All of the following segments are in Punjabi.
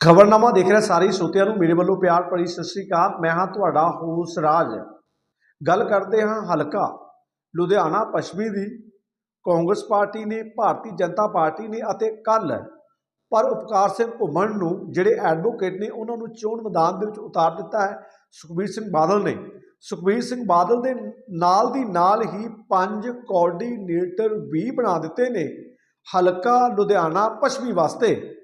ਖਬਰਨਾਮਾ ਦੇਖ ਰਿਹਾ ਸਾਰੇ ਸਰੋਤਿਆਂ ਨੂੰ, ਮੇਰੇ ਵੱਲੋਂ ਪਿਆਰ ਭਰੀ ਸਤਿ ਸ੍ਰੀ ਅਕਾਲ। ਮੈਂ ਹਾਂ ਤੁਹਾਡਾ ਹੋਸ ਰਾਜ। ਗੱਲ ਕਰਦੇ ਹਾਂ ਹਲਕਾ। ਲੁਧਿਆਣਾ ਪੱਛਮੀ ਦੀ। ਕਾਂਗਰਸ ਪਾਰਟੀ ਨੇ, ਭਾਰਤੀ ਜਨਤਾ ਪਾਰਟੀ ਨੇ ਅਤੇ ਕੱਲ ਪਰ ਉਪਕਾਰ ਸਿੰਘ ਘੁੰਮਣ ਨੂੰ, ਜਿਹੜੇ ਐਡਵੋਕੇਟ ਨੇ, ਉਹਨਾਂ ਨੂੰ ਚੋਣ ਮੈਦਾਨ ਦੇ ਵਿੱਚ ਉਤਾਰ ਦਿੱਤਾ ਹੈ, ਸੁਖਬੀਰ ਸਿੰਘ ਬਾਦਲ ਨੇ। ਸੁਖਬੀਰ ਸਿੰਘ ਬਾਦਲ ਦੇ ਨਾਲ ਦੀ ਨਾਲ ਹੀ ਪੰਜ ਕੋਆਰਡੀਨੇਟਰ ਵੀ ਬਣਾ ਦਿੱਤੇ ਨੇ, ਹਲਕਾ ਲੁਧਿਆਣਾ ਪੱਛਮੀ ਵਾਸਤੇ।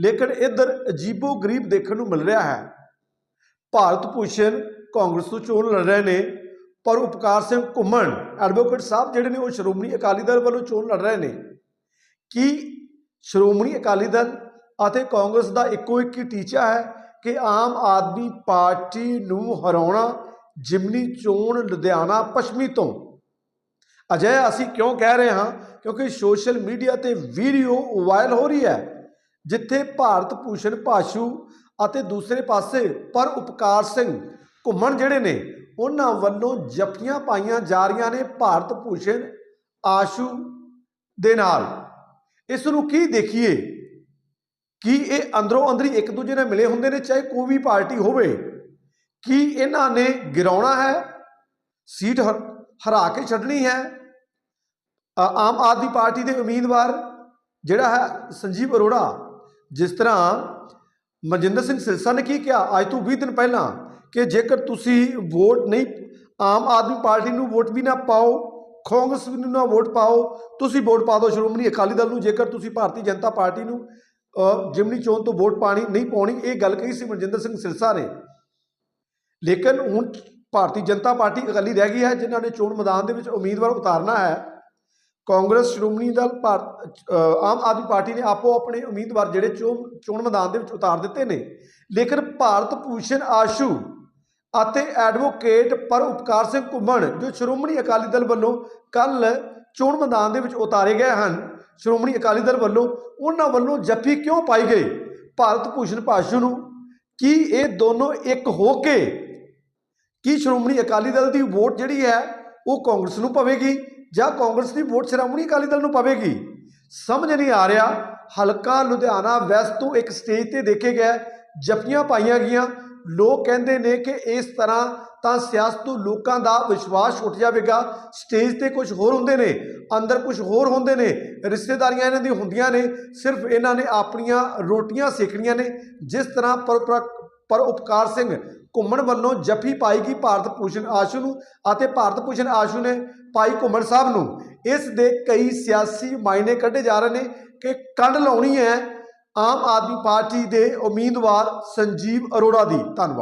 ਲੇਕਿਨ ਇੱਧਰ ਅਜੀਬੋ ਗਰੀਬ ਦੇਖਣ ਨੂੰ ਮਿਲ ਰਿਹਾ ਹੈ। ਭਾਰਤ ਭੂਸ਼ਣ ਕਾਂਗਰਸ ਤੋਂ ਚੋਣ ਲੜ ਰਹੇ ਨੇ, ਪਰ ਉਪਕਾਰ ਸਿੰਘ ਘੁੰਮਣ ਐਡਵੋਕੇਟ ਸਾਹਿਬ ਜਿਹੜੇ ਨੇ ਉਹ ਸ਼੍ਰੋਮਣੀ ਅਕਾਲੀ ਦਲ ਵੱਲੋਂ ਚੋਣ ਲੜ ਰਹੇ ਨੇ। ਕੀ ਸ਼੍ਰੋਮਣੀ ਅਕਾਲੀ ਦਲ ਅਤੇ ਕਾਂਗਰਸ ਦਾ ਇੱਕੋ ਇੱਕ ਹੀ ਟੀਚਾ ਹੈ ਕਿ ਆਮ ਆਦਮੀ ਪਾਰਟੀ ਨੂੰ ਹਰਾਉਣਾ ਜਿਮਨੀ ਚੋਣ ਲੁਧਿਆਣਾ ਪੱਛਮੀ ਤੋਂ? ਅਜੇ ਅਸੀਂ ਕਿਉਂ ਕਹਿ ਰਹੇ ਹਾਂ? ਕਿਉਂਕਿ ਸੋਸ਼ਲ ਮੀਡੀਆ ਤੇ ਵੀਡੀਓ ਵਾਇਰਲ ਹੋ ਰਹੀ ਹੈ। ਜਿੱਥੇ ਭਾਰਤ ਭੂਸ਼ਣ ਭਾਸ਼ੂ ਅਤੇ ਦੂਸਰੇ ਪਾਸੇ ਪਰ ਉਪਕਾਰ ਸਿੰਘ ਘੁੰਮਣ ਜਿਹੜੇ ਨੇ, ਉਹਨਾਂ ਵੱਲੋਂ ਜੱਫੀਆਂ ਪਾਈਆਂ ਜਾ ਰਹੀਆਂ ਨੇ ਭਾਰਤ ਭੂਸ਼ਣ ਆਸ਼ੂ ਦੇ ਨਾਲ। ਇਸ ਨੂੰ ਕੀ ਦੇਖੀਏ? ਕਿ ਇਹ ਅੰਦਰੋਂ ਅੰਦਰੀ ਇੱਕ ਦੂਜੇ ਨਾਲ ਮਿਲੇ ਹੁੰਦੇ ਨੇ, ਚਾਹੇ ਕੋਈ ਵੀ ਪਾਰਟੀ ਹੋਵੇ? ਕੀ ਇਹਨਾਂ ਨੇ ਗਿਰਾਉਣਾ ਹੈ? ਸੀਟ ਹਰ- ਹਰਾ ਕੇ ਛੱਡਣੀ ਹੈ? ਆਮ ਆਦਮੀ ਪਾਰਟੀ ਦੇ ਉਮੀਦਵਾਰ ਜਿਹੜਾ ਹੈ ਸੰਜੀਵ ਅਰੋੜਾ ਜਿਸ ਤਰ੍ਹਾਂ ਮਨਜਿੰਦਰ ਸਿੰਘ ਸਿਰਸਾ ਨੇ ਕੀ ਕਿਹਾ? ਅੱਜ ਤੋਂ 20 ਦਿਨ ਪਹਿਲਾਂ ਕਿ ਜੇਕਰ ਤੁਸੀਂ ਵੋਟ ਨਹੀਂ, ਆਮ ਆਦਮੀ ਪਾਰਟੀ ਨੂੰ ਵੋਟ ਵੀ ਨਾ ਪਾਓ, ਕਾਂਗਰਸ ਨੂੰ ਨਾ ਵੋਟ ਪਾਓ, ਤੁਸੀਂ ਵੋਟ ਪਾ ਦਿਓ ਸ਼੍ਰੋਮਣੀ ਅਕਾਲੀ ਦਲ ਨੂੰ, ਜੇਕਰ ਤੁਸੀਂ ਭਾਰਤੀ ਜਨਤਾ ਪਾਰਟੀ ਨੂੰ ਜਿਮਨੀ ਚੋਣ ਤੋਂ ਵੋਟ ਪਾਣੀ ਨਹੀਂ ਪਾਉਣੀ, ਇਹ ਗੱਲ ਕਹੀ ਸੀ ਮਨਜਿੰਦਰ ਸਿੰਘ ਸਿਰਸਾ ਨੇ। ਲੇਕਿਨ ਹੁਣ ਭਾਰਤੀ ਜਨਤਾ ਪਾਰਟੀ ਇਕੱਲੀ ਰਹਿ ਗਈ ਹੈ, ਜਿਨ੍ਹਾਂ ਨੇ ਚੋਣ ਮੈਦਾਨ ਦੇ ਵਿੱਚ ਉਮੀਦਵਾਰ ਉਤਾਰਨਾ ਹੈ। ਕਾਂਗਰਸ, ਸ਼੍ਰੋਮਣੀ ਦਲ, ਭਾਰਤ ਆਮ ਆਦਮੀ ਪਾਰਟੀ ਨੇ ਆਪੋ ਆਪਣੇ ਉਮੀਦਵਾਰ ਜਿਹੜੇ ਚੋਣ ਚੋਣ ਮੈਦਾਨ ਦੇ ਵਿੱਚ ਉਤਾਰ ਦਿੱਤੇ ਨੇ। ਲੇਕਿਨ ਭਾਰਤ ਭੂਸ਼ਣ ਆਸ਼ੂ ਅਤੇ ਐਡਵੋਕੇਟ ਪਰ ਉਪਕਾਰ ਸਿੰਘ ਘੁੰਮਣ, ਜੋ ਸ਼੍ਰੋਮਣੀ ਅਕਾਲੀ ਦਲ ਵੱਲੋਂ ਕੱਲ ਚੋਣ ਮੈਦਾਨ ਦੇ ਵਿੱਚ ਉਤਾਰੇ ਗਏ ਹਨ, ਸ਼੍ਰੋਮਣੀ ਅਕਾਲੀ ਦਲ ਵੱਲੋਂ, ਉਹਨਾਂ ਵੱਲੋਂ ਜੱਫੀ ਕਿਉਂ ਪਾਈ ਗਈ? ਭਾਰਤ ਭੂਸ਼ਣ ਪਾਸ਼ੂ ਨੂੰ ਕੀ ਇਹ ਦੋਨੋਂ ਇੱਕ ਹੋ ਕੇ, ਕੀ ਸ਼੍ਰੋਮਣੀ ਅਕਾਲੀ ਦਲ ਦੀ ਵੋਟ ਜਿਹੜੀ ਹੈ, ਉਹ ਕਾਂਗਰਸ ਨੂੰ ਪਵੇਗੀ? ਜਾਂ ਕਾਂਗਰਸ ਦੀ ਵੋਟ ਸ਼੍ਰੋਮਣੀ ਅਕਾਲੀ ਦਲ ਨੂੰ ਪਵੇਗੀ? ਸਮਝ ਨਹੀਂ ਆ ਰਿਹਾ। ਹਲਕਾ ਲੁਧਿਆਣਾ ਵੈਸਟ ਤੋਂ ਇੱਕ ਸਟੇਜ ਤੇ ਦੇਖੇ ਗਏ ਜਪੀਆਂ ਪਾਈਆਂ ਗਈਆਂ। ਲੋਕ ਕਹਿੰਦੇ ਨੇ ਕਿ ਇਸ ਤਰ੍ਹਾਂ ਤਾਂ ਸਿਆਸਤ ਤੋਂ ਲੋਕਾਂ ਦਾ ਵਿਸ਼ਵਾਸ ਉੱਠ ਜਾਵੇਗਾ। ਸਟੇਜ ਤੇ ਕੁਝ ਹੋਰ ਹੁੰਦੇ ਨੇ। ਅੰਦਰ ਕੁਝ ਹੋਰ ਹੁੰਦੇ ਨੇ। ਰਿਸ਼ਤੇਦਾਰੀਆਂ ਇਹਨਾਂ ਦੀ ਹੁੰਦੀਆਂ ਨੇ। ਸਿਰਫ ਇਹਨਾਂ ਨੇ ਆਪਣੀਆਂ ਰੋਟੀਆਂ ਸੇਕਣੀਆਂ ਨੇ। ਜਿਸ ਤਰ੍ਹਾਂ ਪਰ- ਪਰ ਉਪਕਾਰ ਸਿੰਘ ਘੁੰਮਣ ਵੱਲੋਂ ਜੱਫੀ ਪਾਈ ਗਈ ਭਾਰਤ ਭੂਸ਼ਣ ਆਸ਼ੂ ਨੂੰ ਅਤੇ ਭਾਰਤ ਭੂਸ਼ਣ ਆਸ਼ੂ ਨੇ ਪਾਈ ਘੁੰਮਣ ਸਾਹਿਬ ਨੂੰ। ਇਸ ਦੇ ਕਈ ਸਿਆਸੀ ਮਾਇਨੇ ਕੱਢੇ ਜਾ ਰਹੇ ਨੇ ਕਿ ਕੰਡ ਲਾਉਣੀ ਹੈ ਆਮ ਆਦਮੀ ਪਾਰਟੀ ਦੇ ਉਮੀਦਵਾਰ ਸੰਜੀਵ ਅਰੋੜਾ ਦੀ। ਧੰਨਵਾਦ।